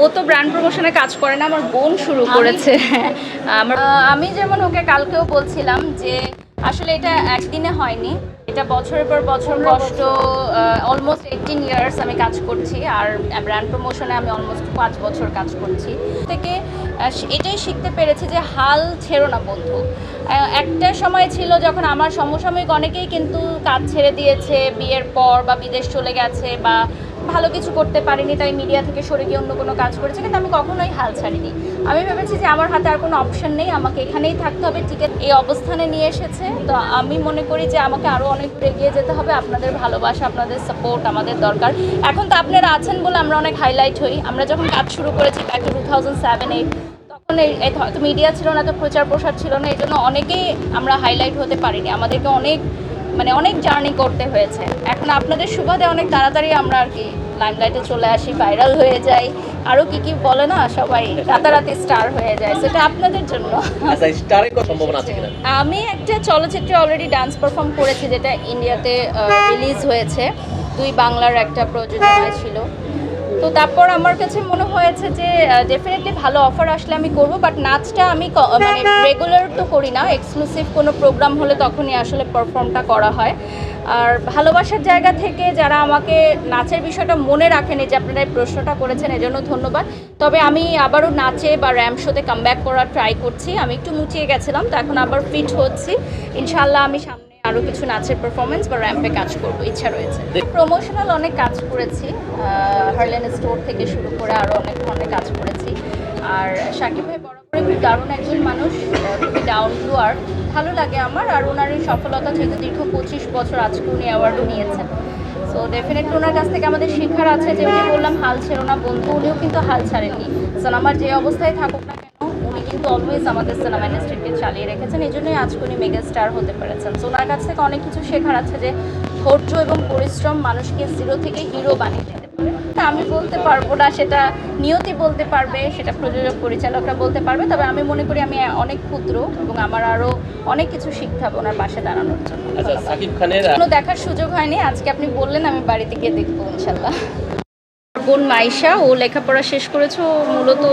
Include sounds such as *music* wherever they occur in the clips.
ও তো ব্র্যান্ড প্রমোশনে কাজ করে না আমার বোন শুরু করেছে। *laughs* আমি যেমন ওকে কালকেও বলছিলাম যে আসলে এটা একদিনে হয়নি এটা বছরের পর বছর কষ্ট অলমোস্ট এইটিন ইয়ার্স আমি কাজ করছি আর ব্র্যান্ড প্রমোশনে আমি অলমোস্ট পাঁচ বছর কাজ করছি। থেকে এটাই শিখতে পেরেছি যে হাল ছেড়ো না বন্ধু। একটা সময় ছিল যখন আমার সমসাময়িক অনেকেই কিন্তু কাজ ছেড়ে দিয়েছে বিয়ের পর বা বিদেশ চলে গেছে বা ভালো কিছু করতে পারিনি, তাই মিডিয়া থেকে সরে গিয়ে অন্য কোনো কাজ করেছে, কিন্তু আমি কখনোই হাল ছাড়িনি। আমি ভেবেছি যে আমার হাতে আর কোনো অপশন নেই, আমাকে এখানেই থাকতে হবে টিকিট এই অবস্থানে নিয়ে এসেছে। তো আমি মনে করি যে আমাকে আরও অনেক এগিয়ে যেতে হবে, আপনাদের ভালোবাসা, আপনাদের সাপোর্ট আমাদের দরকার। এখন তো আপনারা আছেন বলে আমরা অনেক হাইলাইট হই। আমরা যখন কাজ শুরু করেছি back to two thousand seven eight তখন মিডিয়া ছিল না, তো প্রচার প্রসার ছিল না, এই জন্য অনেকেই আমরা হাইলাইট হতে পারিনি। আমাদেরকে অনেক মানে অনেক জার্নি করতে হয়েছে। এখন আপনাদের সুবাদে অনেক তাড়াতাড়ি আমরা আর কি লাইমলাইটে চলে আসি ভাইরাল হয়ে যাই। আরও কি কি বলে না সবাই রাতারাতি স্টার হয়ে যায় সেটা আপনাদের জন্য। আচ্ছা আমি একটা চলচ্চিত্রে অলরেডি ডান্স পারফর্ম করেছি যেটা ইন্ডিয়াতে রিলিজ হয়েছে। দুই বাংলার একটা প্রযোজনায় ছিল। তো তারপর আমার কাছে মনে হয়েছে যে ডেফিনেটলি ভালো অফার আসলে আমি করব বাট নাচটা আমি মানে রেগুলার তো করি না এক্সক্লুসিভ কোনো প্রোগ্রাম হলে তখনই আসলে পারফর্মটা করা হয়। আর ভালোবাসার জায়গা থেকে যারা আমাকে নাচের বিষয়টা মনে রাখেনি যে আপনারা প্রশ্নটা করেছেন, এজন্য ধন্যবাদ। তবে আমি আবারও নাচে বা র্যাম শোতে কামব্যাক করার ট্রাই করছি। আমি একটু মুচিয়ে গেছিলাম, তো এখন আবার ফিট হচ্ছি। ইনশাল্লাহ আমি সামনে আরও কিছু নাচের পারফরমেন্স বা র্যাম্পে কাজ করব, ইচ্ছা রয়েছে। প্রমোশনাল অনেক কাজ করেছি হার্লেন স্টোর থেকে শুরু করে আরও অনেক ধরনের কাজ করেছি। আর সাকিব ভাই বরাবরই খুব দারুণ একজন মানুষ খুবই ডাউন টু আর্থ ভালো লাগে আমার, আর ওনার এই সফলতা যেহেতু দীর্ঘ পঁচিশ বছর আজকে উনি অ্যাওয়ার্ডও নিয়েছেন। সো ডেফিনেটলি ওনার কাছ থেকে আমাদের শেখার আছে যে উনি বললাম হাল ছেড়ো না বন্ধু, উনিও কিন্তু হাল ছাড়েননি। সো আমার যে অবস্থায় থাকুক না কিন্তু অলওয়েজ আমাদের সিনেমা ইন্ডাস্ট্রিকে চালিয়ে রেখেছেন। এই জন্যই আজকে উনি মেগা স্টার হতে পেরেছেন। সো ওনার কাছ থেকে অনেক কিছু শেখার আছে যে ধৈর্য এবং পরিশ্রম মানুষকে জিরো থেকে হিরো বানিয়ে দিতে পারে। আমি বলতে পারব না সেটা নিয়তি বলতে পারবে সেটা প্রযোজক পরিচালকরা বলতে পারবে। তবে আমি মনে করি আমি অনেক ক্ষুদ্র এবং আমার আরও অনেক কিছু শিখতে হবে ওনার পাশে দাঁড়ানোর জন্য। আচ্ছা কোনো দেখার সুযোগ হয়নি। আজকে আপনি বললেন আমি বাড়িতে গিয়ে দেখব ইনশাল্লাহ বোন মাইশা, ও লেখাপড়া শেষ করেছে, ও মূলত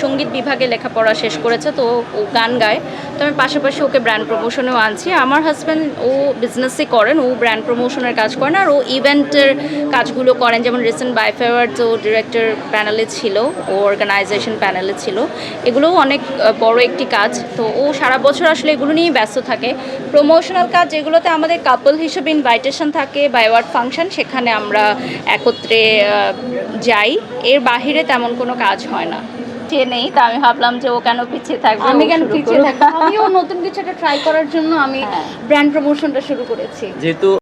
সংগীত বিভাগে লেখাপড়া শেষ করেছে, তো ও গান গায়। তো আমি পাশাপাশি ওকে ব্র্যান্ড প্রমোশনেও আনছি। আমার হাজব্যান্ড ও বিজনেসই করেন, ও ব্র্যান্ড প্রমোশনের কাজ করেন, আর ও ইভেন্টের কাজগুলো করেন। যেমন রিসেন্ট বাইফেওয়ার্ডস ও ডিরেক্টর প্যানেলে ছিল, ও অর্গানাইজেশন প্যানেলে ছিল। এগুলোও অনেক বড় একটি কাজ। তো ও সারা বছর আসলে এগুলো নিয়েই ব্যস্ত থাকে। প্রমোশনাল কাজ যেগুলোতে আমাদের কাপল হিসেবে ইনভাইটেশন থাকে বা অ্যাওয়ার্ড ফাংশন সেখানে আমরা একত্রে যাই। এর বাহিরে তেমন কোনো কাজ হয় না। যে নেই তা আমি ভাবলাম যে ও কেন পিছিয়ে থাকবে আমি কেন পিছিয়ে। থাকব আমিও নতুন কিছু একটা ট্রাই করার জন্য আমি। ব্র্যান্ড প্রমোশনটা শুরু করেছি যেহেতু